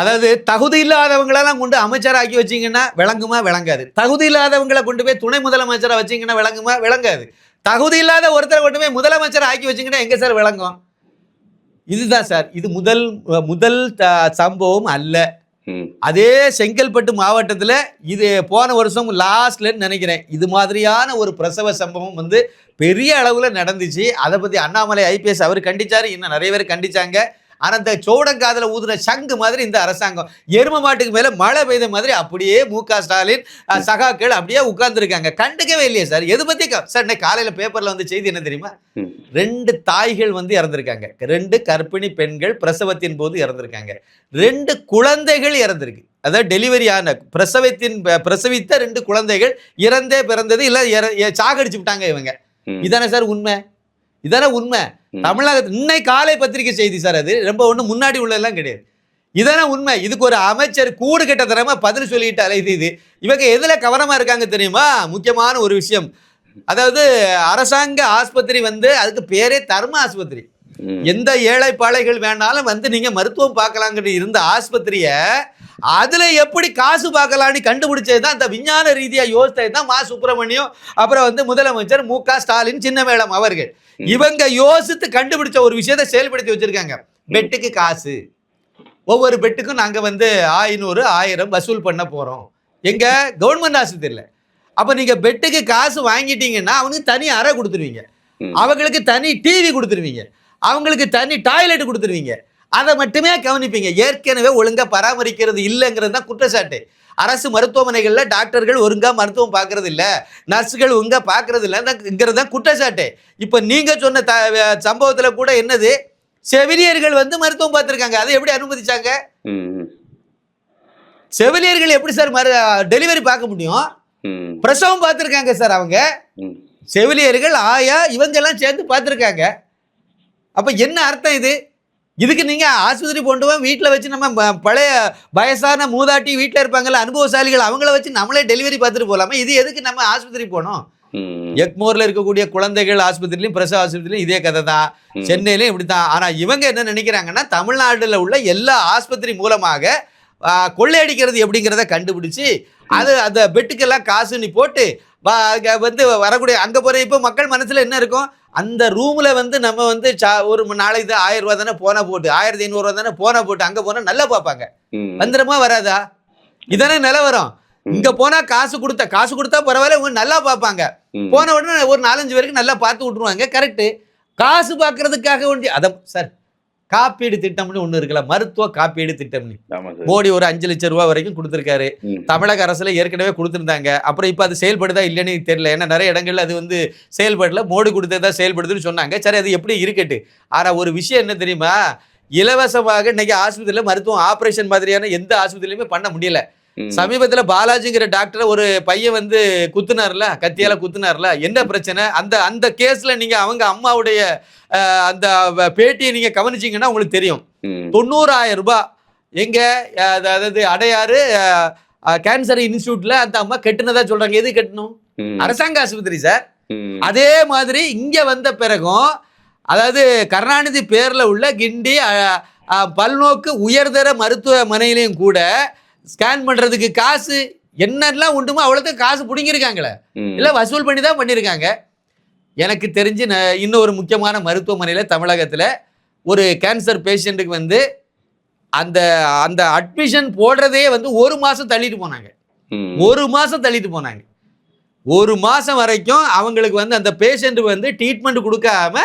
அதாவது தகுதி இல்லாதவங்களெல்லாம் கொண்டு அமைச்சராக்கி வச்சீங்கன்னா விளங்குமா? விளங்காது. தகுதி இல்லாதவங்களை கொண்டு போய் துணை முதலமைச்சரா வச்சீங்கன்னா விளங்குமா? விளங்காது. தகுதி இல்லாத ஒருத்தரை கொண்டு போய் முதலமைச்சர் ஆக்கி வச்சீங்கன்னா எங்க சார் விளங்கும்? இதுதான் சார். இது முதல் முதல் சம்பவம் அல்ல. அதே செங்கல்பட்டு மாவட்டத்தில் இது போன வருஷம் லாஸ்ட்ல நினைக்கிறேன். இது மாதிரியான ஒரு பிரசவ சம்பவம் வந்து பெரிய அளவில் நடந்துச்சு. அதை பற்றி அண்ணாமலை ஐபிஎஸ் அவர் கண்டிச்சாரு. இன்னும் நிறைய பேர் கண்டிச்சாங்க. ஆனால் இந்த சோடங்காதில் ஊதுன சங்கு மாதிரி இந்த அரசாங்கம். எரும மாட்டுக்கு மேலே மழை பெய்த மாதிரி அப்படியே மு க ஸ்டாலின் சகாக்கள் அப்படியே உட்கார்ந்துருக்காங்க. கண்டுக்கவே இல்லையே சார். எது பற்றி சார் இன்னைக்கு காலையில் பேப்பரில் வந்து செய்தி என்ன தெரியுமா. ரெண்டு தாய்கள் வந்து இறந்திருக்காங்க. ரெண்டு கர்ப்பிணி பெண்கள் பிரசவத்தின் போது இறந்திருக்காங்க. ரெண்டு குழந்தைகள் இறந்திருக்கு. அதாவது டெலிவரி ஆன பிரசவத்தின் பிரசவித்த ரெண்டு குழந்தைகள் இறந்தே பிறந்தது இல்லை சாகடிச்சு விட்டாங்க இவங்க. இதானே சார் உண்மை? இதானே உண்மை. ம். தமிழகத்தில் இன்னைக்கு காலை பத்திரிகை செய்தி சார் அது. ரொம்ப ஒன்றும் முன்னாடி உள்ளதெல்லாம் கிடையாது. இதானே உண்மை. இதுக்கு ஒரு அமைச்சர் கூடு கட்ட தரமா பதில் சொல்லிட்டு அலையுது இது. இவங்க எதுல கவனமா இருக்காங்க தெரியுமா? முக்கியமான ஒரு விஷயம். அதாவது அரசாங்க ஆஸ்பத்திரி வந்து அதுக்கு பேரே தர்ம ஆஸ்பத்திரி. எந்த ஏழை பாழைகள் வேணாலும் வந்து நீங்க மருத்துவம் பார்க்கலாங்கிற இருந்த ஆஸ்பத்திரிய அதுல எப்படி காசு பார்க்கலான்னு கண்டுபிடிச்சது தான் இந்த விஞ்ஞான ரீதியா யோசித்தது தான் மா சுப்பிரமணியம் அப்புறம் வந்து முதலமைச்சர் மு க ஸ்டாலின் சின்னமேளம் அவர்கள். இவங்க யோசித்து கண்டுபிடிச்ச ஒரு விஷயத்தை செயல்படுத்தி வச்சிருக்காங்க. பெட்டுக்கு காசு. ஒவ்வொரு பெட்டுக்கும் நாங்க வந்து ஐநூறு ஆயிரம் வசூல் பண்ண போறோம். எங்க கவர்மெண்ட் ஆஸ்பத்திரியில். அப்ப நீங்க பெட்டுக்கு காசு வாங்கிட்டீங்கன்னா அவனுக்கு தனி அறை கொடுத்துருவீங்க. அவங்களுக்கு தனி டிவி கொடுத்துருவீங்க. அவங்களுக்கு தனி டாய்லெட் கொடுத்துருவீங்க. அதை மட்டுமே கவனிப்பீங்க. ஏற்கனவே ஒழுங்கா பராமரிக்கிறது இல்லைங்கிறது தான் குற்றச்சாட்டு. அரசு மருத்துவமனைகள்ல டாக்டர்கள் ஒழுங்கா மருத்துவம் பார்க்கறது இல்ல. நர்ஸுகள் ஒழுங்கா பார்க்கறது இல்லைங்கிறது தான் குற்றச்சாட்டு. இப்போ நீங்க சொன்ன த சம்பவத்துல கூட என்னது? செவிலியர்கள் வந்து மருத்துவம் பார்த்துருக்காங்க. அதை எப்படி அனுமதிச்சாங்க. செவிலியர்கள் எப்படி சார் மரு டெலிவரி பார்க்க முடியும். பிரசவம் பார்த்துருக்காங்க சார் அவங்க. செவிலியர்கள் ஆயா இவங்கெல்லாம் சேர்ந்து பார்த்துருக்காங்க. அப்போ என்ன அர்த்தம் இது? இதுக்கு நீங்கள் ஆஸ்பத்திரி கொண்டு போய் வீட்டில் வச்சு நம்ம பழைய வயசான மூதாட்டி வீட்டில் இருப்பாங்கல்ல அனுபவசாலிகள் அவங்கள வச்சு நம்மளே டெலிவரி பார்த்துட்டு போகலாமா இது எதுக்கு நம்ம ஆஸ்பத்திரி போகணும் ம். எக்மோரில் இருக்கக்கூடிய குழந்தைகள் ஆஸ்பத்திரிலையும் பிரசவ ஆஸ்பத்திரிலையும் இதே கதை தான். சென்னையிலையும் இப்படி தான் ஆனால் இவங்க என்ன நினைக்கிறாங்கன்னா தமிழ்நாட்டில் உள்ள எல்லா ஆஸ்பத்திரி மூலமாக கொள்ளையடிக்கிறது எப்படிங்கிறத கண்டுபிடிச்சு அது அந்த பெட்டுக்கெல்லாம் காசு நீ போட்டு வந்து வரக்கூடிய அங்கே போகிற இப்போ மக்கள் மனசில் என்ன இருக்கும்? அந்த ரூமில் வந்து நம்ம வந்து சா ஒரு நாளைக்கு தான் ஆயிரம் ரூபா தானே போனா போட்டு ஆயிரத்தி ஐநூறுரூவா தானே போனா போட்டு அங்கே போனால் நல்லா பார்ப்பாங்க. ம். வந்துருமா வராதா? இதானே நிலவரம் இங்க போனா காசு கொடுத்தா காசு கொடுத்தா பரவாயில்ல இவங்க நல்லா பார்ப்பாங்க. போன உடனே ஒரு நாலஞ்சு பேருக்கு நல்லா பார்த்து விட்டுருவாங்க கரெக்ட் காசு பார்க்கறதுக்காக வேண்டி அத சார் காப்பீடு திட்டம்னு ஒண்ணு இருக்குல்ல மருத்துவ காப்பீடு திட்டம்னு. மோடி ஒரு அஞ்சு லட்சம் ரூபாய் வரைக்கும் கொடுத்துருக்காரு. தமிழக அரசுல ஏற்கனவே கொடுத்துருந்தாங்க. அப்புறம் இப்போ அது செயல்படுதா இல்லைன்னு தெரியல. ஏன்னா நிறைய இடங்கள்ல அது வந்து செயல்படல. மோடி கொடுத்ததா செயல்படுதுன்னு சொன்னாங்க. சரி அது எப்படி இருக்கட்டு ஆனா ஒரு விஷயம் என்ன தெரியுமா? இலவசமாக இன்னைக்கு ஆஸ்பத்திரியில் மருத்துவம் ஆபரேஷன் மாதிரியான எந்த ஆஸ்பத்திரியிலுமே பண்ண முடியல. சமீபத்துல பாலாஜிங்கிற டாக்டர் ஒரு பையன் வந்து குத்துனார்ல கத்தியால குத்துனார்ல. என்ன பிரச்சனை? அந்த அந்த கேஸ்ல நீங்க அவங்க அம்மாவுடைய அந்த பேட்டியை நீங்க கவனிச்சீங்கன்னா உங்களுக்கு தெரியும். தொண்ணூறாயிரம் ரூபாய் எங்க அதாவது அடையாறு கேன்சர் இன்ஸ்டியூட்ல அந்த அம்மா கட்டுனதா சொல்றாங்க. எது கட்டணும். அரசாங்க ஆஸ்பத்திரி சார். அதே மாதிரி இங்க வந்த பிறகும் அதாவது கருணாநிதி பேர்ல உள்ள கிண்டி பல்நோக்கு உயர்தர மருத்துவமனையிலையும் கூட ஸ்கேன் பண்றதுக்கு காசு என்னெல்லாம் உண்டுமோ அவ்வளோத்துக்கு காசு பிடுங்கிருக்காங்களே ம். இல்லை வசூல் பண்ணி தான் பண்ணியிருக்காங்க. எனக்கு தெரிஞ்சு இன்னும் ஒரு முக்கியமான மருத்துவமனையில் தமிழகத்தில் ஒரு கேன்சர் பேஷண்ட்டுக்கு வந்து அந்த அந்த அட்மிஷன் போடுறதே வந்து ஒரு மாதம் தள்ளிட்டு போனாங்க. ஒரு மாதம் தள்ளிட்டு போனாங்க. ஒரு மாதம் வரைக்கும் அவங்களுக்கு வந்து அந்த பேஷண்ட் வந்து ட்ரீட்மெண்ட் கொடுக்காம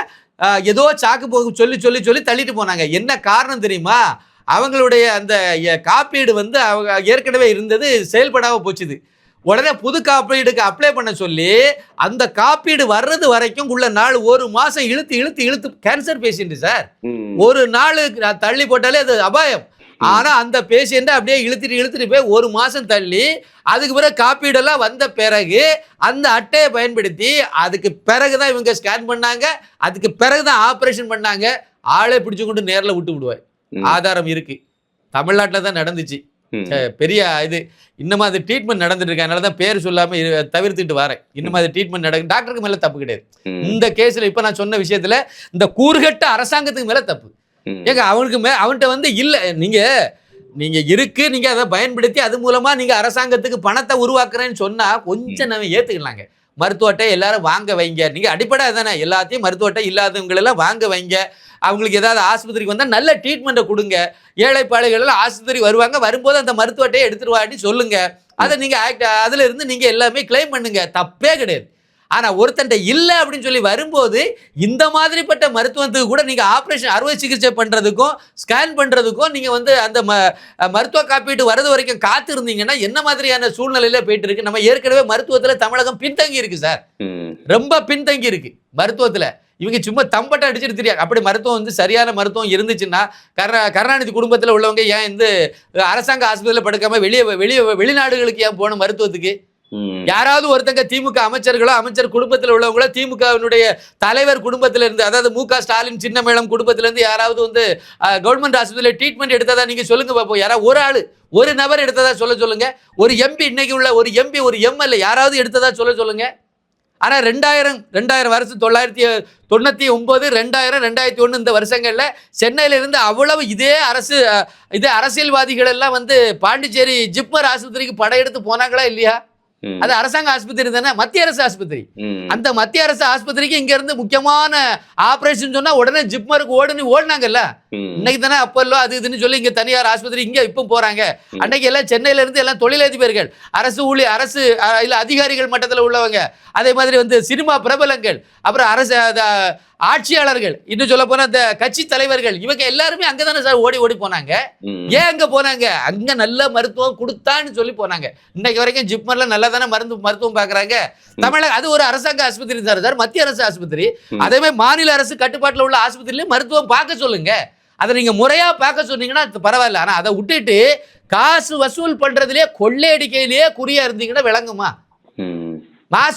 ஏதோ சாக்கு போக்கு சொல்லி சொல்லி சொல்லி தள்ளிட்டு போனாங்க. என்ன காரணம் தெரியுமா? அவங்களுடைய அந்த காப்பீடு வந்து அவங்க ஏற்கனவே இருந்தது செயல்படாம போச்சுது. உடனே புது காப்பீடுக்கு அப்ளை பண்ண சொல்லி அந்த காப்பீடு வர்றது வரைக்கும் உள்ள நாள் ஒரு மாசம் இழுத்து இழுத்து இழுத்து கேன்சர் பேஷண்ட் சார். ஒரு நாள் தள்ளி போட்டாலே அது அபாயம். ஆனா அந்த பேஷண்ட்டை அப்படியே இழுத்துட்டு இழுத்துட்டு போய் ஒரு மாசம் தள்ளி அதுக்கு பிறகு காப்பீடெல்லாம் வந்த பிறகு அந்த அட்டையை பயன்படுத்தி அதுக்கு பிறகுதான் இவங்க ஸ்கேன் பண்ணாங்க அதுக்கு பிறகுதான் ஆபரேஷன் பண்ணாங்க. ஆளே பிடிச்சு கொண்டு நேர்ல விட்டு விடுவார். ம். ஆதாரம் இருக்கு. தமிழ்நாட்டில் தான் நடந்துச்சு. பெரிய இது இன்னும் அது ட்ரீட்மெண்ட் நடந்துட்டு இருக்கு. அதனால தான் பேர் சொல்லாம தவிர்த்துட்டு வரேன். இன்னும் அது ட்ரீட்மெண்ட் நடக்கு டாக்டருக்கு மேல தப்பு கிடையாது. இந்த கேஸ்ல இப்ப நான் சொன்ன விஷயத்துல இந்த கூறுகட்ட அரசாங்கத்துக்கு மேல தப்பு. ஏங்க அவனுக்கு மே அவன்கிட்ட வந்து இல்ல நீங்க நீங்க இருக்கு நீங்க அதை பயன்படுத்தி அது மூலமா நீங்க அரசாங்கத்துக்கு பணத்தை உருவாக்குறேன்னு சொன்னா கொஞ்சம் நம்ம ஏத்துக்கலாங்க. மருத்துவ அட்டை எல்லாரும் வாங்க வைங்க. நீங்க அடிப்படை தானே? எல்லாத்தையும் மருத்துவ அட்டை இல்லாதவங்களெல்லாம் வாங்க வைங்க. அவங்களுக்கு ஏதாவது ஆஸ்பத்திரிக்கு வந்தால் நல்ல ட்ரீட்மெண்ட்டை கொடுங்க. ஏழை ஆஸ்பத்திரி வருவாங்க. வரும்போது அந்த மருத்துவ அட்டையை எடுத்துட்டு சொல்லுங்க. அதை நீங்கள் ஆக்ட் அதில் இருந்து நீங்கள் எல்லாமே கிளைம் பண்ணுங்க. தப்பே கிடையாது. ஆனா ஒருத்தன்ட்ட இல்லை அப்படின்னு சொல்லி வரும்போது இந்த மாதிரிப்பட்ட மருத்துவத்துக்கு கூட நீங்க ஆபரேஷன் அறுவை சிகிச்சை பண்றதுக்கும் ஸ்கேன் பண்றதுக்கும் நீங்க வந்து அந்த ம மருத்துவ காப்பீடு வரது வரைக்கும் காத்து இருந்தீங்கன்னா என்ன மாதிரியான சூழ்நிலையில போயிட்டு இருக்கு நம்ம ஏற்கனவே மருத்துவத்துல தமிழகம் பின்தங்கி இருக்கு சார். ரொம்ப பின்தங்கி இருக்கு மருத்துவத்துல. இவங்க சும்மா தம்பட்டம் அடிச்சிட்டு தெரியாது அப்படி மருத்துவம் வந்து சரியான மருத்துவம் இருந்துச்சுன்னா கருணா கருணாநிதி குடும்பத்துல உள்ளவங்க ஏன் இந்த அரசாங்க ஆஸ்பத்திரியில் படுக்காம வெளியே வெளியே வெளிநாடுகளுக்கு ஏன் போகணும் மருத்துவத்துக்கு? யாராவது ஒருத்தங்க திமுக அமைச்சர்களோ அமைச்சர் குடும்பத்தில் உள்ளவங்களோ திமுகவினுடைய தலைவர் குடும்பத்தில் இருந்து அதாவது மு க ஸ்டாலின் சின்னமேளம் குடும்பத்துல இருந்து யாராவது வந்து கவர்மெண்ட் ஆஸ்பத்திரியில் ட்ரீட்மெண்ட் எடுத்ததா நீங்க சொல்லுங்க பார்ப்போம் யாராவது ஒரு ஆள் ஒரு நபர் எடுத்ததா சொல்ல சொல்லுங்க. ஒரு எம்பி இன்னைக்கு உள்ள ஒரு எம்பி ஒரு எம்எல்ஏ யாராவது எடுத்ததா சொல்ல சொல்லுங்க. ஆனால் ரெண்டாயிரம் ரெண்டாயிரம் வருஷம் தொள்ளாயிரத்தி தொண்ணூற்றி ஒம்பது ரெண்டாயிரம் ரெண்டாயிரத்தி ஒன்று இந்த வருஷங்களில் சென்னையிலிருந்து அவ்வளவு இதே அரசு இதே அரசியல்வாதிகள் எல்லாம் வந்து பாண்டிச்சேரி ஜிப்மர் ஆஸ்பத்திரிக்கு படையெடுத்து போனாங்களா இல்லையா? அது அரசாங்க ஆஸ்பத்திரி தானே? மத்திய அரசு ஆஸ்பத்திரி. அந்த மத்திய அரசு ஆஸ்பத்திரிக்கு இங்க இருந்து முக்கியமான ஆபரேஷன் சொன்னா உடனே ஜிப்மருக்கு ஓடுன்னு ஓடினாங்கல்ல? இன்னைக்கு தானே அப்பல்லோ அது இதுன்னு சொல்லி இங்க தனியார் ஆஸ்பத்திரி இங்க இப்போ போறாங்க. அன்னைக்கு எல்லாம் சென்னையில இருந்து எல்லாம் தொழிலதிபர்கள் அரசு ஊழியர் அரசு இல்ல அதிகாரிகள் மட்டத்தில் உள்ளவங்க அதே மாதிரி வந்து சினிமா பிரபலங்கள் அப்புறம் அரசு ஆட்சியாளர்கள் இன்னும் சொல்ல போனா இந்த கட்சி தலைவர்கள் இவங்க எல்லாருமே அங்க தானே சார் ஓடி ஓடி போனாங்க. ஏன் அங்க போனாங்க? அங்க நல்ல மருத்துவம் கொடுத்தான்னு சொல்லி போனாங்க. இன்னைக்கு வரைக்கும் ஜிப்மர்ல நல்லா தானே மருந்து மருத்துவம் பாக்குறாங்க. தமிழக அது ஒரு அரசாங்க ஆஸ்பத்திரி சார் சார் மத்திய அரசு ஆஸ்பத்திரி. அதே மாதிரி மாநில அரசு கட்டுப்பாட்டுல உள்ள ஆஸ்பத்திரியில மருத்துவம் பார்க்க சொல்லுங்க. அதை நீங்க முறையா பார்க்க சொன்னீங்கன்னா பரவாயில்ல. ஆனா அதை விட்டுட்டு காசு வசூல் பண்றதுலயே கொள்ளையடிக்கையிலேயே குறியா இருந்தீங்கன்னா விளங்குமா? ம்,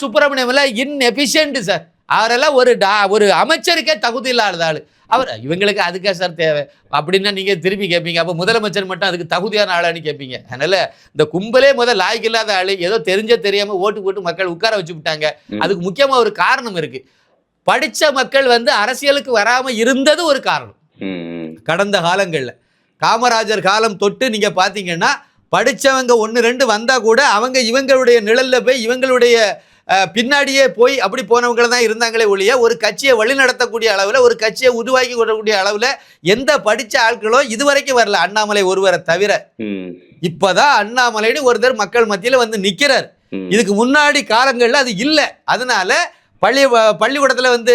சுப்பிரமணியம் இன்எஃபிஷியன்ட் சார். அவரெல்லாம் ஒரு டா ஒரு அமைச்சருக்கே தகுதி இல்லாத ஆளு அவர் இவங்களுக்கு அதுக்கே சார் தேவை. அப்படின்னா நீங்க திருப்பி கேட்பீங்க அப்போ முதலமைச்சர் மட்டும் அதுக்கு தகுதியான ஆளான்னு கேட்பீங்க அதனால இந்த கும்பலே முதல் லாய்க்கு இல்லாத ஆளு. ஏதோ தெரிஞ்சே தெரியாம ஓட்டு போட்டு மக்கள் உட்கார வச்சு விட்டாங்க. அதுக்கு முக்கியமா ஒரு காரணம் இருக்கு. படிச்ச மக்கள் வந்து அரசியலுக்கு வராம இருந்தது ஒரு காரணம். கடந்த காலங்களில். காமராஜர் காலம் தொட்டு நீங்க பார்த்தீங்கன்னா படிச்சவங்க ஒன்று ரெண்டு வந்தா கூட அவங்க இவங்களுடைய நிழல்ல போய் இவங்களுடைய பின்னாடியே போய் அப்படி போனவங்க தான் இருந்தாங்களே ஒழிய ஒரு கட்சியை வழிநடத்தக்கூடிய அளவில் ஒரு கட்சியை உருவாக்கி கொள்ளக்கூடிய அளவில் எந்த படிச்ச ஆட்களோ இதுவரைக்கும் வரல. அண்ணாமலை ஒருவரை தவிர. இப்பதான் அண்ணாமலைன்னு ஒருத்தர் மக்கள் மத்தியில் வந்து நிற்கிறார் இதுக்கு முன்னாடி காலங்களில் அது இல்லை. அதனால பள்ளி பள்ளிக்கூடத்தில் வந்து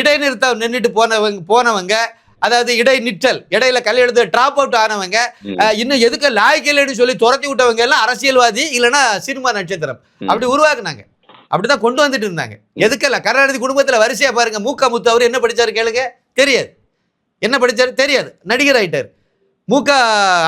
இடைநிறுத்தம் நின்றுட்டு போனவங்க போனவங்க அதாவது இடைநிற்றல் இடையில கல் எடுத்து ட்ராப் அவுட் ஆனவங்க இன்னும் எதுக்கு லாய்க்கலன்னு சொல்லி துரத்தி விட்டவங்க எல்லாம் அரசியல்வாதி இல்லைன்னா சினிமா நட்சத்திரம். அப்படி உருவாக்குனாங்க. அப்படிதான் கொண்டு வந்துட்டு இருந்தாங்க. எதுக்கல்ல கருணாநிதி குடும்பத்துல வரிசையா பாருங்க. மூக்கா முத்து அவர் என்ன படிச்சாரு கேளுங்க. தெரியாது. என்ன படிச்சாரு? தெரியாது. நடிகர் ஆயிட்டார். மூக்கா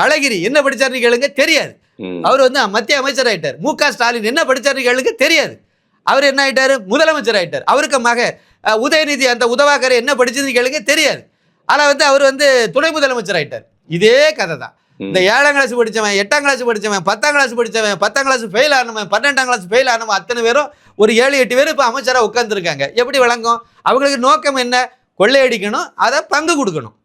அழகிரி என்ன படிச்சாருன்னு கேளுங்க. தெரியாது. அவர் வந்து மத்திய அமைச்சர் ஆயிட்டார். மு க ஸ்டாலின் என்ன படிச்சாருன்னு கேளுங்க. தெரியாது. அவர் என்ன ஆயிட்டாரு? முதலமைச்சர் ஆயிட்டார். அவருக்கு மக உதயநிதி அந்த உதவாக்கரை என்ன படிச்சதுன்னு கேளுங்க. தெரியாது. ஆனா வந்து அவர் வந்து துணை முதலமைச்சர் ஆயிட்டார். இதே கதை தான். இந்த ஏழாம் கிளாஸ் படிச்சவன் எட்டாம் கிளாஸ் படிச்சவன் பத்தாம் கிளாஸ் படிச்சவன் பத்தாம் கிளாஸ் ஃபெயில் ஆனவன் பன்னெண்டாம் கிளாஸ் ஃபெயில் ஆனவன் அத்தனை பேரும் ஒரு ஏழு எட்டு பேர் இப்போ அமைச்சராக உட்காந்துருக்காங்க எப்படி விளங்கும்? அவங்களுக்கு நோக்கம் என்ன? கொள்ளையடிக்கணும் அதை பங்கு கொடுக்கணும்.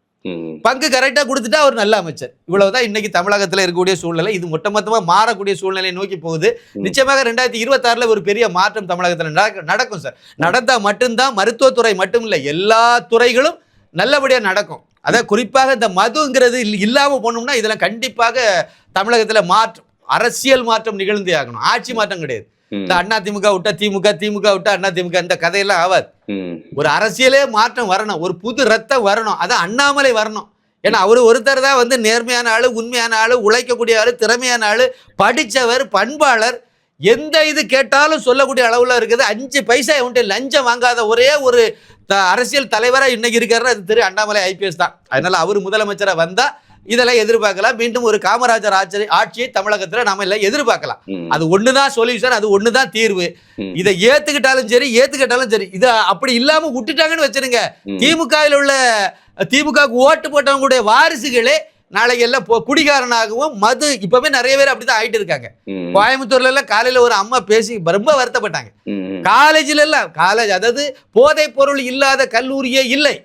பங்கு கரெக்டாக கொடுத்துட்டா அவர் நல்ல அமைச்சர். இவ்வளவுதான் இன்னைக்கு தமிழகத்தில் இருக்கக்கூடிய சூழ்நிலை. இது மொத்தமொத்தமாக மாறக்கூடிய சூழ்நிலையை நோக்கி போகுது. நிச்சயமாக ரெண்டாயிரத்தி இருபத்தாறில் ஒரு பெரிய மாற்றம் தமிழகத்தில் நடக்க நடக்கும் சார். நடந்தால் மட்டும்தான் மருத்துவத்துறை மட்டும் இல்லை எல்லா துறைகளும் நல்லபடியாக நடக்கும். அதான் குறிப்பாக இந்த மதுங்கிறது இல்- இல்லாம போனோம்னா இதெல்லாம் கண்டிப்பாக தமிழகத்தில் மாற்றம் அரசியல் மாற்றம் நிகழ்ந்தே ஆகணும். ஆட்சி மாற்றம் கிடையாது. இந்த அண்ணா திமுக விட்டா திமுக திமுக விட்டா அண்ணா திமுக இந்த கதையெல்லாம் ஆகாது ஒரு அரசியலே மாற்றம் வரணும். ஒரு புது ரத்தம் வரணும். அதான் அண்ணாமலை வரணும். ஏன்னா அவர் ஒருத்தர் தான் வந்து நேர்மையான ஆளு உண்மையான ஆளு உழைக்கக்கூடிய ஆளு திறமையான ஆளு படிச்சவர் பண்பாளர். எந்த இது கேட்டாலும் சொல்லக்கூடிய அளவுல இருக்குது. அஞ்சு பைசா இவன்ட்டு லஞ்சம் வாங்காத ஒரே ஒரு அரசியல் தலைவரா இன்னைக்கு இருக்காருன்னா அது திரு அண்ணாமலை ஐபிஎஸ் தான். அதனால அவர் முதலமைச்சரா வந்தா இதெல்லாம் எதிர்பார்க்கலாம். மீண்டும் ஒரு காமராஜர் ஆட்சி ஆட்சியை தமிழகத்துல நாம எல்லாம் எதிர்பார்க்கலாம். அது ஒண்ணுதான் சொல்யூஷன் அது ஒண்ணுதான் தீர்வு. இதை ஏத்துக்கிட்டாலும் சரி ஏத்துக்கிட்டாலும் சரி இத அப்படி இல்லாம விட்டுட்டாங்கன்னு வச்சிருங்க. திமுகவில் உள்ள திமுக ஓட்டு போட்டவங்களுடைய வாரிசுகளே நாளைக்கு எல்லாம் குடிகாரனாகவும் மது இப்பவே நிறைய பேர் அப்படிதான் ஆயிட்டு இருக்காங்க. கோயம்புத்தூர்ல எல்லாம் காலையில ஒரு அம்மா பேசி ரொம்ப வருத்தப்பட்டாங்க. காலேஜ்ல எல்லாம் காலேஜ் அதாவது போதைப் பொருள் இல்லாத கல்லூரியே இல்லை.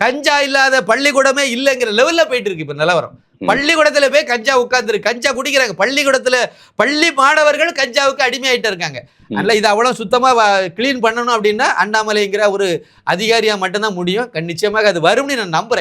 கஞ்சா இல்லாத பள்ளிக்கூடமே இல்லைங்கிற லெவல்ல போயிட்டு இருக்கு இப்ப நிலவரம். பள்ளிக்கூடத்துல போய் கஞ்சா உட்கார்ந்துரு கஞ்சா குடிக்கிறாங்க. பள்ளிக்கூடத்துல பள்ளி மாணவர்கள் கஞ்சாவுக்கு அடிமையாயிட்டு இருக்காங்க. அதனால இது அவ்வளவு சுத்தமா க்ளீன் பண்ணணும் அப்படின்னா அண்ணாமலைங்கிற ஒரு அதிகாரியா மட்டும்தான் முடியும். நிச்சயமாக அது வரும்னு நான் நம்புறேன்.